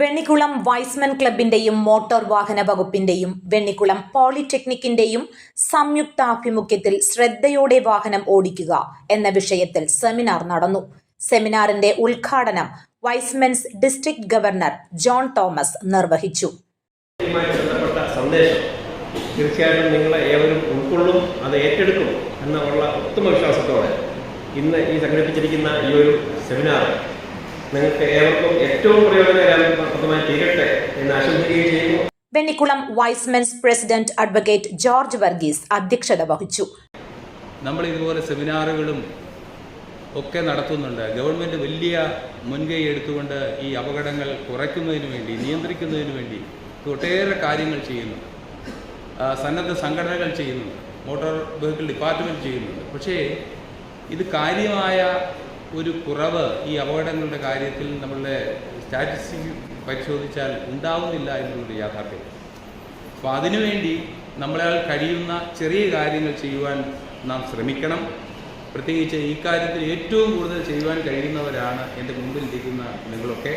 Vennikulam Y's Men ക്ലബിന്റെയും motor വാഹന വകുപ്പിന്റെയും വെണ്ണിക്കുളം പോളിടെക്നിക്കിന്റെയും സംയുക്താഭിമുഖ്യത്തിൽ ശ്രദ്ധയോടെ വാഹനം ഓടിക്കുക എന്ന വിഷയത്തിൽ സെമിനാർ നടന്നു. സെമിനാറിന്റെ ഉദ്ഘാടനം Y's Men's district governor John Thomas നിർവഹിച്ചു. തീർച്ചയായിട്ടും ഏവരും ഉൾക്കൊള്ളും അത് ഏറ്റെടുക്കും എന്നുള്ള ഉത്തമ വിശ്വാസത്തോടെ ഇന്ന് ഈ സംഘടിപ്പിച്ചിരിക്കുന്ന ഈ ഒരു സെമിനാർ നിങ്ങൾക്ക് ഏവർക്കും ഏറ്റവും പ്രയോജനകരമായി തീരട്ടെ എന്ന് ആശംസിക്കുകയും ചെയ്യുന്നു. Vennikulam Y's Men's president advocate George Varghese അധ്യക്ഷത വഹിച്ചു. നമ്മൾ ഇതുപോലെ സെമിനാറുകളും ഒക്കെ നടത്തുന്നുണ്ട്. ഗവൺമെന്റ് വലിയ മുൻകൈ എടുത്തുകൊണ്ട് ഈ അപകടങ്ങൾ കുറയ്ക്കുന്നതിന് വേണ്ടി നിയന്ത്രിക്കുന്നതിന് വേണ്ടി ഒട്ടേറെ കാര്യങ്ങൾ ചെയ്യുന്നു. സന്നദ്ധ സംഘടനകൾ ചെയ്യുന്നുണ്ട്. മോട്ടോർ വെഹിക്കിൾ ഡിപ്പാർട്ട്മെന്റ് ചെയ്യുന്നുണ്ട്. പക്ഷേ ഇത് കാര്യമായ ഒരു കുറവ് ഈ അപകടങ്ങളുടെ കാര്യത്തിൽ നമ്മളുടെ സ്റ്റാറ്റിസ്റ്റിക് പരിശോധിച്ചാൽ ഉണ്ടാവുന്നില്ല എന്നുള്ളൊരു യാഥാർത്ഥ്യം. അപ്പോൾ അതിനുവേണ്ടി നമ്മളാൽ കഴിയുന്ന ചെറിയ കാര്യങ്ങൾ ചെയ്യുവാൻ നാം ശ്രമിക്കണം. പ്രത്യേകിച്ച് ഈ കാര്യത്തിൽ ഏറ്റവും കൂടുതൽ ചെയ്യുവാൻ കഴിയുന്നവരാണ് എന്റെ മുമ്പിൽ ഇരിക്കുന്ന നിങ്ങളൊക്കെ.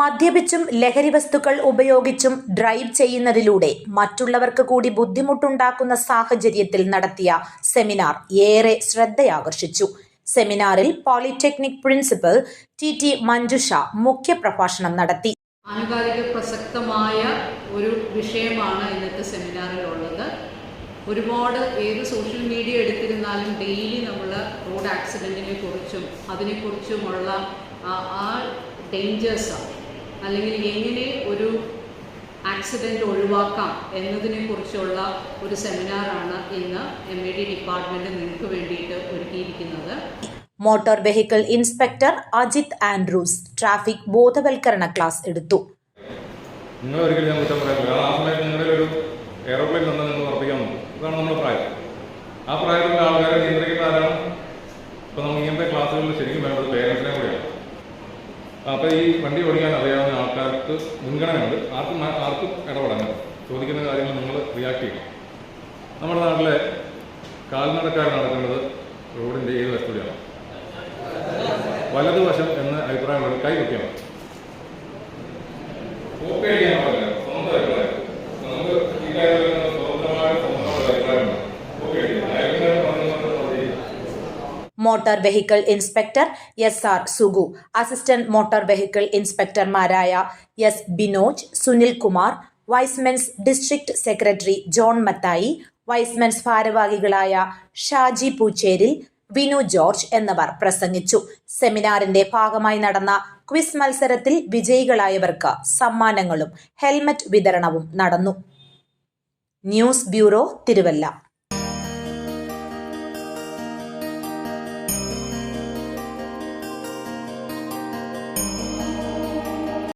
മദ്യപിച്ചും ലഹരി വസ്തുക്കൾ ഉപയോഗിച്ചും ഡ്രൈവ് ചെയ്യുന്നതിലൂടെ മറ്റുള്ളവർക്ക് കൂടി ബുദ്ധിമുട്ടുണ്ടാക്കുന്ന സാഹചര്യത്തിൽ നടത്തിയ സെമിനാർ ഏറെ ശ്രദ്ധയാകർഷിച്ചു. സെമിനാറിൽ polytechnic principal T T Manjusha മുഖ്യപ്രഭാഷണം നടത്തി. ആനുകാലിക പ്രസക്തമായ ഒരു വിഷയമാണ് ഇന്നത്തെ സെമിനാറിലുള്ളത്. ഒരുപാട് ഏത് സോഷ്യൽ മീഡിയ എടുത്തിരുന്നാലും ഡെയിലി നമ്മൾ റോഡ് ആക്സിഡന്റിനെ കുറിച്ചും അതിനെക്കുറിച്ചുമുള്ള ആ- ഡേഞ്ചേഴ്സ് അല്ലെങ്കിൽ എങ്ങനെ ഒരു ആക്സിഡന്റ് ഒഴിവാക്കാം എന്നതിനെക്കുറിച്ചുള്ള ഒരു സെമിനാറാണ് ഇന്ന് എം എ ഡി ഡിപ്പാർട്ട്മെന്റ് നിങ്ങൾക്ക് വേണ്ടിയിട്ട് ഒരുക്കിയിരിക്കുന്നത്. Motor vehicle inspector Ajith Andrews traffic ബോധവൽക്കരണ ക്ലാസ് എടുത്തു. നിങ്ങൾ ഒരിക്കലും ഞാൻ കുറ്റം പറയാൻ കാരണം ആ സമയത്ത് ഒരു എയറോപ്ലെയിൻ തന്നെ നിങ്ങൾ ഉറപ്പിക്കാൻ ഇതാണ് നമ്മുടെ പ്രായം. ആ പ്രായത്തിലുള്ള ആൾക്കാരെ നിയന്ത്രിക്കുന്ന ആരാണ്? ഇപ്പോൾ നമുക്ക് ഇങ്ങനത്തെ ക്ലാസ്സുകളിൽ ശരിക്കും വേണ്ടത് പേരൻസിനെ കൂടിയാണ്. അപ്പോൾ ഈ വണ്ടി ഓടിക്കാൻ അറിയാവുന്ന ആൾക്കാർക്ക് മുൻഗണനയുണ്ട്. ആർക്കും ആർക്കും ഇടപെടാൻ ചോദിക്കുന്ന കാര്യങ്ങൾ നിങ്ങൾ റിയാക്ട് ചെയ്യണം. നമ്മുടെ നാട്ടിലെ കാൽനടക്കാർ നടക്കുന്നത് റോഡിന്റെ ഏത് വസ്തുതയാണ്? വലതുവശം എന്ന് അഭിപ്രായമുള്ളത് കൈ കുത്തിയാണ് motor vehicle inspector S R Sugu. Assistant motor vehicle ഇൻസ്പെക്ടർമാരായ S Binoj Sunil Kumar Y's Men's district secretary John Mathai Y's Men's ഭാരവാഹികളായ ഷാജി പൂച്ചേരിൽ വിനു ജോർജ് എന്നിവർ പ്രസംഗിച്ചു. സെമിനാറിന്റെ ഭാഗമായി നടന്ന ക്വിസ് മത്സരത്തിൽ വിജയികളായവർക്ക് സമ്മാനങ്ങളും ഹെൽമറ്റ് വിതരണവും നടന്നു. News bureau Thiruvalla.